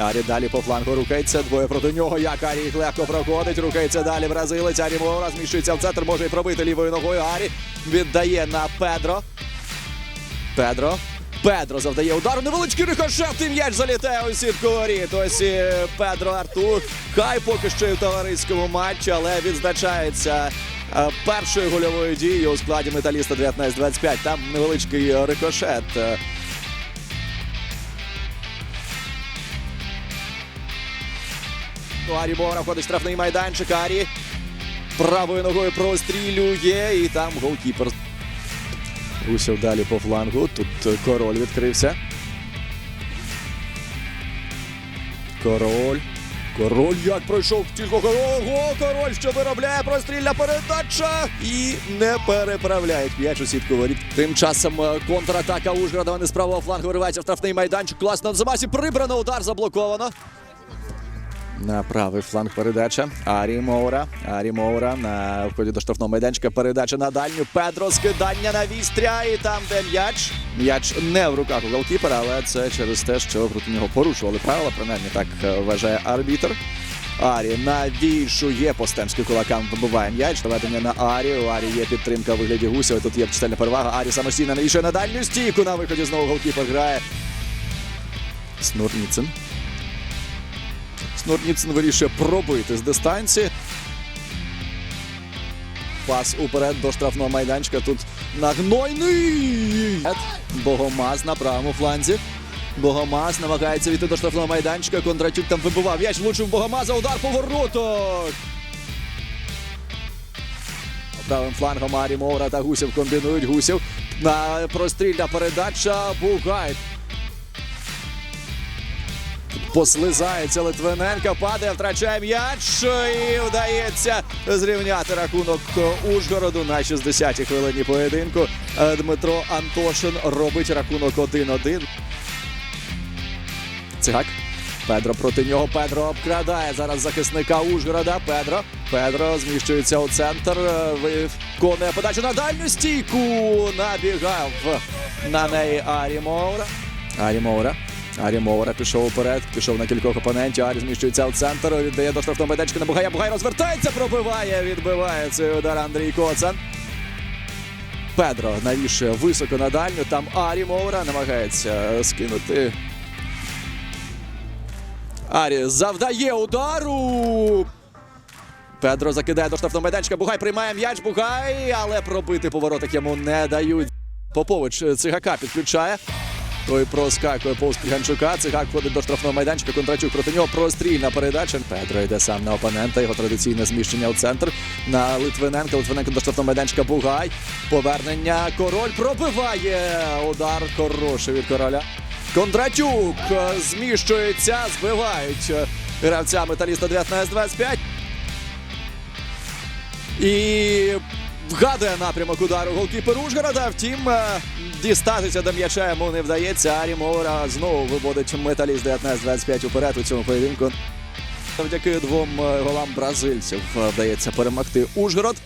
Арі далі по флангу рухається. Двоє проти нього. Як Арі їх легко проходить. Рухається далі бразилець. Арі Мора зміщується в центр. Може і пробити лівою ногою. Арі віддає на Педро. Педро. Педро завдає удару. Невеличкий рикошет. І м'яч залітає у сітку воріт. Ось Педро Артур. Хай поки що і в товариському матчі, але відзначається е, першою гольовою дією у складі металіста 19-25. Там невеличкий рикошет. Е, Арі Мора входить штрафний майданчик. Арі правою ногою прострілює. І там голкіпер. Гусів далі по флангу. Тут король відкрився. Король. Король як пройшов тільки Ого, король, що виробляє прострільна передача і не переправляють м'яч у сітку воріт. Тим часом е, контратака Ужгорода. Вони з правого флангу вириваються в штрафний майданчик. Класно на замасі. Прибрано удар заблоковано. На правий фланг передача. Арі Моура. Арі Моура на вході до штрафного майданчика. Передача на дальню. Педро скидання на вістря. І там, де м'яч. М'яч не в руках у голкіпера, але це через те, що проти нього порушували правила. Принаймні так е, вважає арбітр. Арі навішує по стемським кулакам. Вибиває м'яч. Доведення на Арі. У Арі є підтримка у вигляді Гусєва. Тут є чисельна перевага. Арі самостійно навішує на дальню стійку. На виході знову голкіпер грає. Снурніцин. Снурніцин вирішує пробити з дистанції. Пас уперед до штрафного майданчика. Тут нагнойний. Богомаз на правому фланзі. Богомаз намагається війти до штрафного майданчика. Кондратюк там вибивав. М'яч влучив Богомаза. Удар по воротах. Правим флангом Арі Моура та Гусів комбінують. Гусів на прострільна передача. Бугай Послизається Литвиненка, падає, втрачає м'яч і вдається зрівняти рахунок Ужгороду на 60-й хвилині поєдинку. Е, Дмитро Антошин робить рахунок 1-1. Цигак. Педро проти нього. Педро обкрадає зараз захисника Ужгорода. Педро. Педро зміщується у центр. е, Виконує подачу на дальню стійку. Набігав на неї Арі Моура. Арі Моура. Арі Моура пішов уперед, пішов на кількох опонентів. Арі зміщується в центр, віддає до штрафного майданчика на Бугая. Бугай розвертається, пробиває, відбиває цей удар Андрій Коцан. Педро навішує високо на дальню. Там Арі Моура намагається скинути. Арі завдає удару. Педро закидає до штрафного майданчика. Бугай приймає м'яч. Бугай, але пробити повороток йому не дають. Попович е, цигака підключає. Той проскакує повз Ганчука. Цигак входить до штрафного майданчика. Контрачук проти нього. Прострільна передача. Педро йде сам на опонента. Його традиційне зміщення у центр. На Литвиненка. Литвиненко до штрафного майданчика. Бугай. Повернення. Король пробиває. Удар хороший від короля. Кондратюк зміщується. Збивають гравця металіста 19-25. І вгадує напрямок удару голкіпер Ужгорода. Втім, е, дістатися до м'яча йому не вдається. Арі Моура знову виводить металіст 19-25 уперед у цьому поєдинку. Завдяки двом е, голам бразильців е, вдається перемогти Ужгород.